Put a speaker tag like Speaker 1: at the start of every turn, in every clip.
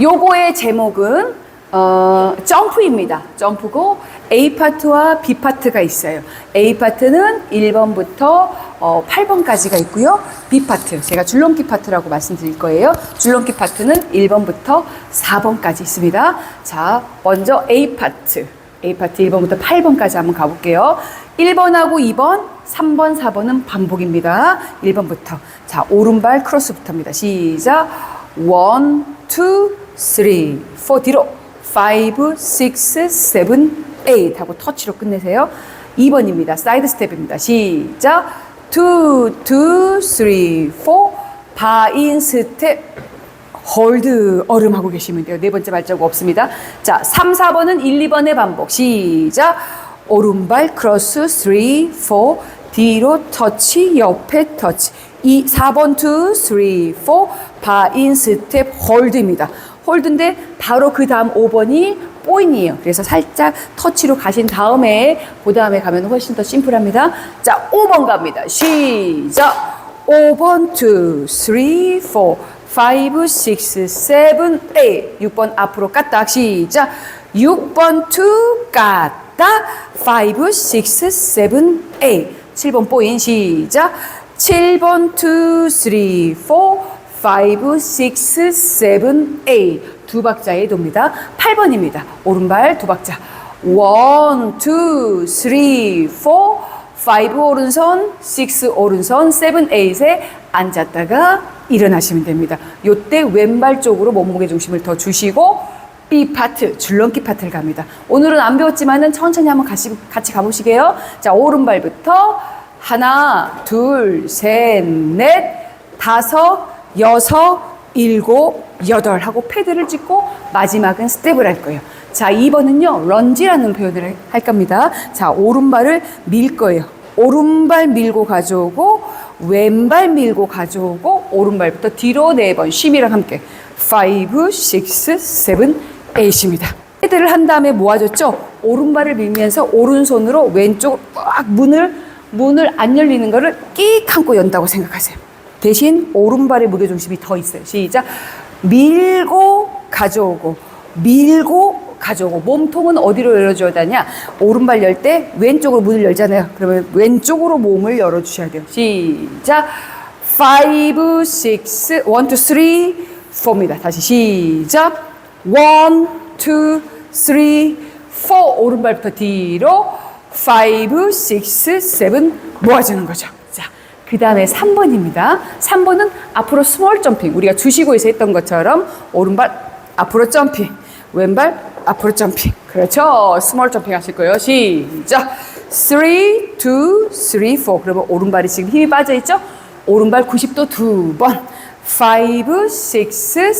Speaker 1: 요거의 제목은 어, 점프입니다. 점프고 A 파트와 B 파트가 있어요. A 파트는 1번부터 어, 8번까지가 있고요. B 파트, 제가 줄넘기 파트라고 말씀드릴 거예요. 줄넘기 파트는 1번부터 4번까지 있습니다. 자, 먼저 A 파트. A 파트 1번부터 8번까지 한번 가볼게요. 1번하고 2번, 3번, 4번은 반복입니다. 1번부터. 자, 오른발 크로스부터입니다. 시작. 1, 2, 3, 4 뒤로. 5, 6, 7, 8 하고 터치로 끝내세요. 2번입니다. 사이드 스텝입니다. 시작. 2, 2, 3, 4 바인 스텝 홀드 얼음 하고 계시면 돼요. 네 번째 발자국 없습니다. 자, 3, 4번은 1, 2번의 반복. 시작. 오른발 크로스 3, 4 뒤로 터치 옆에 터치 2, 4번 2, 3, 4 바인 스텝 홀드입니다. 홀드인데 바로 그 다음 5번이 포인이에요. 그래서 살짝 터치로 가신 다음에 그 다음에 가면 훨씬 더 심플합니다. 자, 5번 갑니다. 시작. 5번 2, 3, 4, 5, 6, 7, 8. 6번 앞으로 까딱 시작. 6번 2 까딱 5, 6, 7, 8. 7번 포인 시작. 7번 2, 3, 4, 5, 6, 7, 8. 두 박자에 돕니다. 8번입니다. 오른발 두 박자. 1, 2, 3, 4, 5 오른손, 6 오른손, 7, 8에 앉았다가 일어나시면 됩니다. 요때 왼발 쪽으로 몸무게 중심을 더 주시고 B 파트, 줄넘기 파트를 갑니다. 오늘은 안 배웠지만은 천천히 한번 같이, 같이 가보시게요. 자, 오른발부터 하나, 둘, 셋, 넷, 다섯, 여섯, 일곱, 여덟 하고 패드를 찍고 마지막은 스텝을 할 거예요. 자, 2번은요, 런지라는 표현을 할 겁니다. 자, 오른발을 밀 거예요. 오른발 밀고 가져오고, 왼발 밀고 가져오고, 오른발부터 뒤로 네 번, 쉼이랑 함께. 5, 6, 7, 8입니다. 패드를 한 다음에 모아줬죠? 오른발을 밀면서 오른손으로 왼쪽 꽉 문을, 문을 안 열리는 거를 끼 감고 연다고 생각하세요. 대신 오른발의 무게중심이 더 있어요. 시작. 밀고 가져오고 밀고 가져오고 몸통은 어디로 열어줘야 되냐? 오른발 열 때 왼쪽으로 문을 열잖아요. 그러면 왼쪽으로 몸을 열어주셔야 돼요. 시작. 5, 6, 1, 2, 3, 4입니다. 다시 시작. 1, 2, 3, 4 오른발부터 뒤로 5, 6, 7 모아주는 거죠. 자, 그 다음에 3번입니다. 3번은 앞으로 스몰 점핑. 우리가 주시고에서 했던 것처럼 오른발 앞으로 점핑, 왼발 앞으로 점핑. 그렇죠. 스몰 점핑 하실 거예요. 시작. 3, 2, 3, 4. 그러면 오른발이 지금 힘이 빠져 있죠? 오른발 90도 두 번. 5, 6, 7,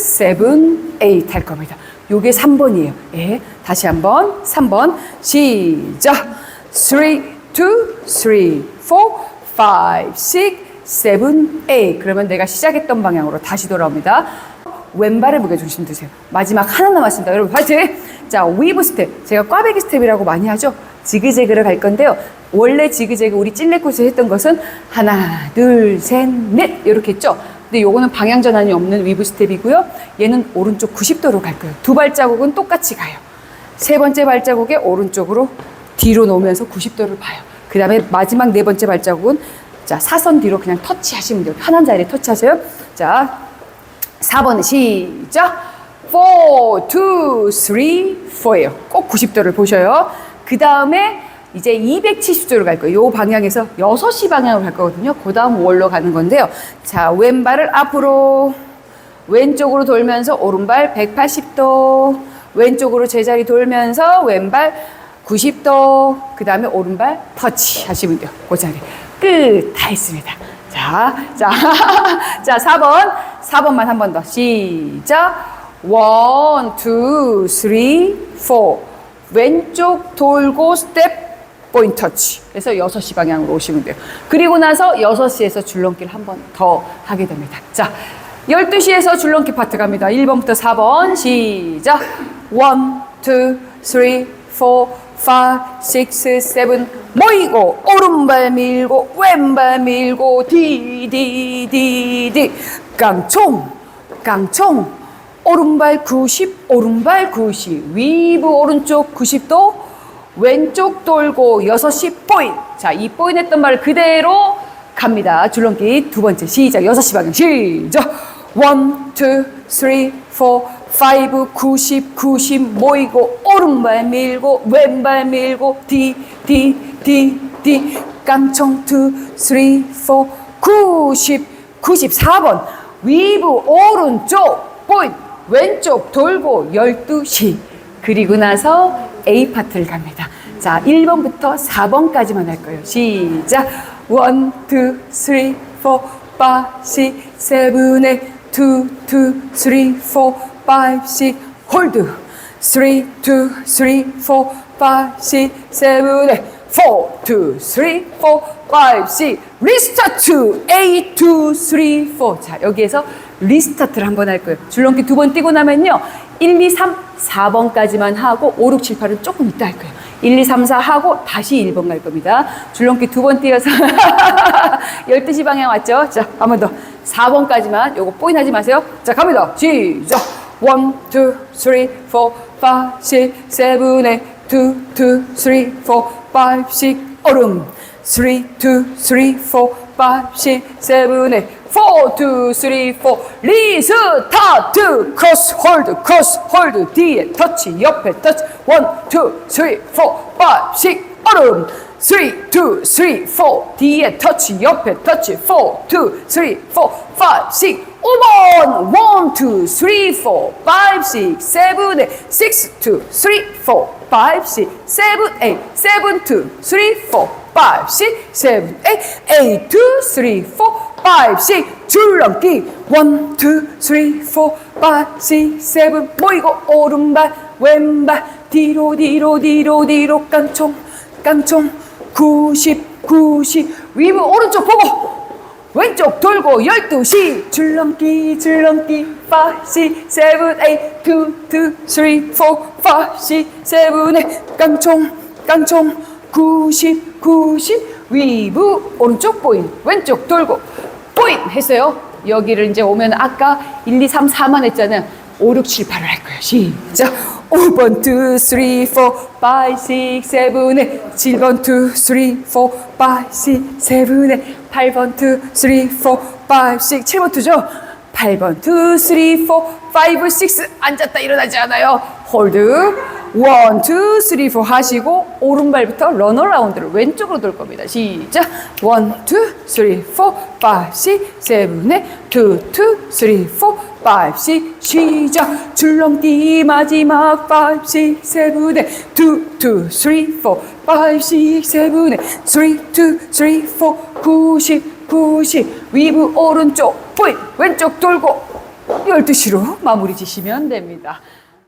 Speaker 1: 8 할 겁니다. 요게 3번이에요. 예. 다시 한 번 3번 시작. 3, 2, 3, 4, 5, 6, 7, 8 그러면 내가 시작했던 방향으로 다시 돌아옵니다. 왼발에 무게중심 두세요. 마지막 하나 남았습니다. 여러분 파이팅! 자, 위브 스텝. 제가 꽈배기 스텝이라고 많이 하죠. 지그재그를 갈 건데요. 원래 지그재그 우리 찔레 코스 했던 것은 하나, 둘, 셋, 넷 이렇게 했죠. 근데 요거는 방향 전환이 없는 위브 스텝이고요. 얘는 오른쪽 90도로 갈 거예요. 두 발자국은 똑같이 가요. 세 번째 발자국에 오른쪽으로 뒤로 놓으면서 90도를 봐요. 그 다음에 마지막 네 번째 발자국은 자 사선 뒤로 그냥 터치하시면 돼요. 편한 자리에 터치하세요. 자 4번은 시작. 4, 2, 3, 4예요. 꼭 90도를 보셔요. 그 다음에 이제 270도로 갈 거예요. 요 방향에서 6시 방향으로 갈 거거든요. 그 다음 월로 가는 건데요. 자, 왼발을 앞으로 왼쪽으로 돌면서 오른발 180도 왼쪽으로 제자리 돌면서 왼발 90도 그 다음에 오른발 터치 하시면 돼요. 그 자리 끝 다 했습니다. 자, 자, 자 4번 4번만 한 번 더 시작 1, 2, 3, 4 왼쪽 돌고 스텝 포인트 터치. 그래서 6시 방향으로 오시면 돼요. 그리고 나서 6시에서 줄넘기를 한 번 더 하게 됩니다. 자, 12시에서 줄넘기 파트 갑니다. 1번부터 4번 시작. 1, 2, 3, 4, 5, 6, 7 모이고 오른발 밀고 왼발 밀고 디디디디 깡총 깡총 오른발 90, 오른발 90. 위브 오른쪽 90도, 왼쪽 돌고 6시 포인. 자, 이 포인 했던 말 그대로 갑니다. 줄넘기 두 번째 시작. 6시 방향 시작. 1, 2, 3, 4, 5, 90, 90 모이고 오른발 밀고 왼발 밀고 D, D, D, D 깡총 2, 3, 4, 90, 94번 위브 오른쪽 포인 왼쪽 돌고 12시 그리고 나서 A 파트를 갑니다. 자, 1번부터 4번까지만 할 거예요. 시작. 1, 2, 3, 4, 5, 6, 7, 8, 2, 2, 3, 4, 5, 6, 홀드. 3, 2, 3, 4, 5, 6, 7, 8, 4, 2, 3, 4, 5, 6, 리스타트. 8, 2, 3, 4. 자, 여기에서 리스타트를 한번 할 거예요. 줄넘기 두 번 뛰고 나면요. 1, 2, 3, 4번까지만 하고 5, 6, 7, 8은 조금 이따 할 거예요. 1, 2, 3, 4 하고 다시 1번 갈 겁니다. 줄넘기 두 번 뛰어서 12시 방향 왔죠? 자, 한 번 더. 4번까지만 요거 뽀인 하지 마세요. 자, 갑니다. 시작. 1, 2, 3, 4, 5, 6, 7, 8, 2, 2, 3, 4, 5, 6, 얼음. 3, 2, 3, 4, 5, 6, 7, 8, 4, 2, 3, 4, 리스타트! 크로스 홀드, 크로스 홀드, 뒤에 터치, 옆에 터치, 1, 2, 3, 4, 5, 6, 얼음! 3, 2, 3, 4, 뒤에 터치, 옆에 터치, 4, 2, 3, 4, 5, 6, 5번! 1, 2, 3, 4, 5, 6, 7, 8, 6, 2, 3, 4, 5, 6, 7, 8, 7, 2, 3, 4, 5, 6, 7, 8, 8, 2, 3, 4, 5, 6, 줄넘기 1, 2, 3, 4, 5, 6, 7 모이고 오른발 왼발 뒤로 뒤로 뒤로 뒤로 깡총 깡총 90 90 위브 오른쪽 보고 왼쪽 돌고 12시. 줄넘기 줄넘기 5, 6, 7, 8 2, 2, 3, 4, 5, 6, 7, 8 깡총 깡총. 90 90 위브 오른쪽 보인 왼쪽 돌고. 보인 했어요. 여기를 이제 오면 아까 1, 2, 3, 4만 했잖아요 5, 6, 7, 8을 할 거예요. 시작. 5번 2, 3, 4, 5, 6, 7, 8 7번 2, 3, 4, 5, 6, 7, 8 8번 2, 3, 4, 5, 6 7번 2죠? 8번 2, 3, 4, 5, 6 앉았다 일어나지 않아요. 홀드 1, 2, 3, 4 하시고 오른발부터 런어라운드를 왼쪽으로 돌 겁니다. 시작. 1, 2, 3, 4, 5, 6, 7, 8 2, 2, 3, 4, 5, 6 시작. 줄넘기 마지막 5, 6, 7, 8 2, 2, 3, 4, 5, 6, 7, 8 3, 2, 3, 4 90, 90 위브 오른쪽 포인 왼쪽 돌고 12시로 마무리 지시면 됩니다